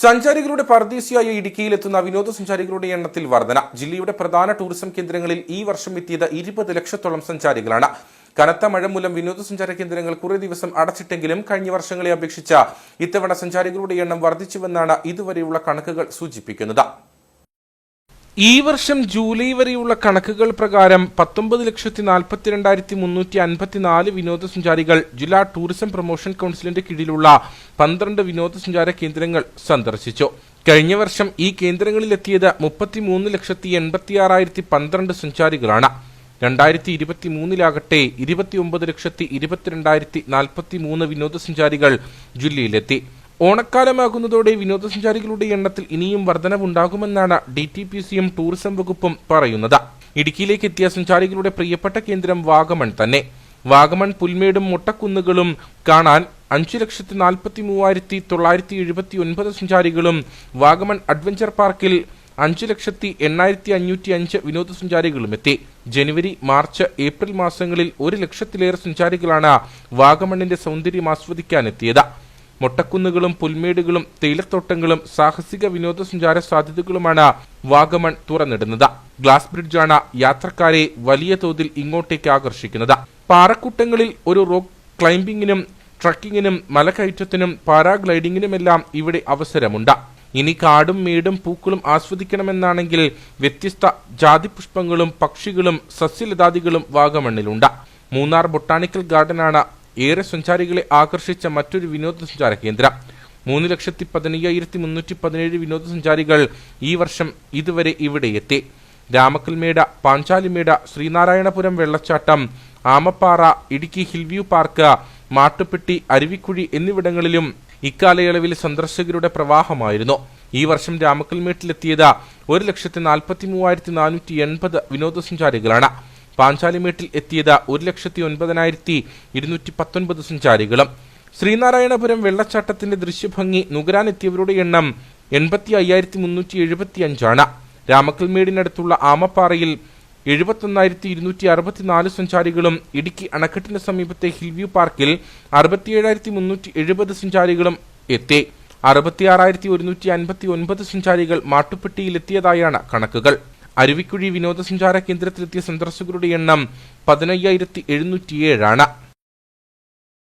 സഞ്ചാരികളുടെ പർദീസിയായ ഇടുക്കിയിലെത്തുന്ന വിനോദസഞ്ചാരികളുടെ എണ്ണത്തിൽ വർധന. ജില്ലയുടെ പ്രധാന ടൂറിസം കേന്ദ്രങ്ങളിൽ ഈ വർഷം എത്തിയത് ഇരുപത് ലക്ഷത്തോളം സഞ്ചാരികളാണ്. കനത്ത മഴ മൂലം വിനോദസഞ്ചാര കേന്ദ്രങ്ങൾ കുറേ ദിവസം അടച്ചിട്ടെങ്കിലും കഴിഞ്ഞ വർഷങ്ങളെ അപേക്ഷിച്ച് ഇത്തവണ സഞ്ചാരികളുടെ എണ്ണം വർദ്ധിച്ചുവെന്നാണ് ഇതുവരെയുള്ള കണക്കുകൾ സൂചിപ്പിക്കുന്നത്. ഈ വർഷം ജൂലൈ വരെയുള്ള കണക്കുകൾ പ്രകാരം പത്തൊമ്പത് ലക്ഷത്തി നാൽപ്പത്തി രണ്ടായിരത്തി മുന്നൂറ്റി അൻപത്തിനാല് വിനോദസഞ്ചാരികൾ ജില്ലാ ടൂറിസം പ്രൊമോഷൻ കൗൺസിലിന്റെ കീഴിലുള്ള പന്ത്രണ്ട് വിനോദസഞ്ചാര കേന്ദ്രങ്ങൾ സന്ദർശിച്ചു. കഴിഞ്ഞ വർഷം ഈ കേന്ദ്രങ്ങളിലെത്തിയത് മുപ്പത്തിമൂന്ന് ലക്ഷത്തി എൺപത്തിയാറായിരത്തി പന്ത്രണ്ട് സഞ്ചാരികളാണ്. രണ്ടായിരത്തി ഇരുപത്തി മൂന്നിലാകട്ടെ ഇരുപത്തിയൊമ്പത് ലക്ഷത്തി ഇരുപത്തിരണ്ടായിരത്തി നാൽപ്പത്തി മൂന്ന് വിനോദസഞ്ചാരികൾ ജില്ലയിലെത്തി. ഓണക്കാലമാകുന്നതോടെ വിനോദസഞ്ചാരികളുടെ എണ്ണത്തിൽ ഇനിയും വർധനവുണ്ടാകുമെന്നാണ് ഡി ടി പി സിയും ടൂറിസം വകുപ്പും പറയുന്നത്. ഇടുക്കിയിലേക്ക് എത്തിയ സഞ്ചാരികളുടെ പ്രിയപ്പെട്ട കേന്ദ്രം വാഗമൺ തന്നെ. വാഗമൺ പുൽമേടും മുട്ടക്കുന്നുകളും കാണാൻ അഞ്ചു ലക്ഷത്തി നാൽപ്പത്തി മൂവായിരത്തി തൊള്ളായിരത്തി എഴുപത്തി ഒൻപത് സഞ്ചാരികളും വാഗമൺ അഡ്വഞ്ചർ പാർക്കിൽ അഞ്ചു ലക്ഷത്തി എണ്ണായിരത്തി അഞ്ഞൂറ്റി അഞ്ച് വിനോദസഞ്ചാരികളും എത്തി. ജനുവരി മാർച്ച് ഏപ്രിൽ മാസങ്ങളിൽ ഒരു ലക്ഷത്തിലേറെ സഞ്ചാരികളാണ് വാഗമണ്ണിന്റെ സൗന്ദര്യം ആസ്വദിക്കാനെത്തിയത്. മൊട്ടക്കുന്നുകളും പുൽമേടുകളും തേയിലത്തോട്ടങ്ങളും സാഹസിക വിനോദസഞ്ചാര സാധ്യതകളുമാണ് വാഗമൺ തുറന്നിടുന്നത്. ഗ്ലാസ് ബ്രിഡ്ജാണ് യാത്രക്കാരെ വലിയ തോതിൽ ഇങ്ങോട്ടേക്ക് ആകർഷിക്കുന്നത്. പാറക്കൂട്ടങ്ങളിൽ ഒരു റോക്ക് ക്ലൈംബിങ്ങിനും ട്രക്കിങ്ങിനും മലകയറ്റത്തിനും പാരാഗ്ലൈഡിങ്ങിനുമെല്ലാം ഇവിടെ അവസരമുണ്ട്. ഇനി കാടും മേടും പൂക്കളും ആസ്വദിക്കണമെന്നാണെങ്കിൽ വ്യത്യസ്ത ജാതിപുഷ്പങ്ങളും പക്ഷികളും സസ്യലതാദികളും വാഗമണ്ണിലുണ്ട്. മൂന്നാർ ബൊട്ടാണിക്കൽ ഗാർഡനാണ് ഏറെ സഞ്ചാരികളെ ആകർഷിച്ച മറ്റൊരു വിനോദസഞ്ചാര കേന്ദ്രം. മൂന്ന് ലക്ഷത്തി പതിനയ്യായിരത്തി മുന്നൂറ്റി പതിനേഴ് വിനോദസഞ്ചാരികൾ ഈ വർഷം ഇതുവരെ ഇവിടെ എത്തി. രാമക്കൽമേട പാഞ്ചാലിമേട ശ്രീനാരായണപുരം വെള്ളച്ചാട്ടം Amappara Idukki hill view park Mattupetty Aruvikkuzhi എന്നിവിടങ്ങളിലും ഇക്കാലയളവിൽ സന്ദർശകരുടെ പ്രവാഹമായിരുന്നു. ഈ വർഷം രാമക്കൽമേട്ടിലെത്തിയത് ഒരു ലക്ഷത്തി നാൽപ്പത്തി മൂവായിരത്തി നാനൂറ്റി എൺപത് വിനോദസഞ്ചാരികളാണ്. പാഞ്ചാലിമേട്ടിൽ എത്തിയത് ഒരു ലക്ഷത്തി ഒൻപതിനായിരത്തി ഇരുന്നൂറ്റി പത്തൊൻപത് സഞ്ചാരികളും. ശ്രീനാരായണപുരം വെള്ളച്ചാട്ടത്തിന്റെ ദൃശ്യഭംഗി നുകരാനെത്തിയവരുടെ എണ്ണം എൺപത്തി അയ്യായിരത്തി മുന്നൂറ്റി എഴുപത്തി അഞ്ചാണ് രാമക്കൽമേടിനടുത്തുള്ള ആമപ്പാറയിൽ എഴുപത്തൊന്നായിരത്തി ഇരുന്നൂറ്റി അറുപത്തിനാല് സഞ്ചാരികളും ഇടുക്കി അണക്കെട്ടിന് സമീപത്തെ ഹിൽവ്യൂ പാർക്കിൽ അറുപത്തിയേഴായിരത്തി മുന്നൂറ്റി എഴുപത് സഞ്ചാരികളും എത്തി. അറുപത്തിയാറായിരത്തി ഒരുന്നൂറ്റി അൻപത്തി ഒൻപത് സഞ്ചാരികൾ മാട്ടുപ്പെട്ടിയിലെത്തിയതായാണ് കണക്കുകൾ. അരുവിക്കുഴി വിനോദസഞ്ചാര കേന്ദ്രത്തിലെത്തിയ സന്ദർശകരുടെ എണ്ണം പതിനയ്യായിരത്തി എഴുന്നൂറ്റിയേഴാണ്.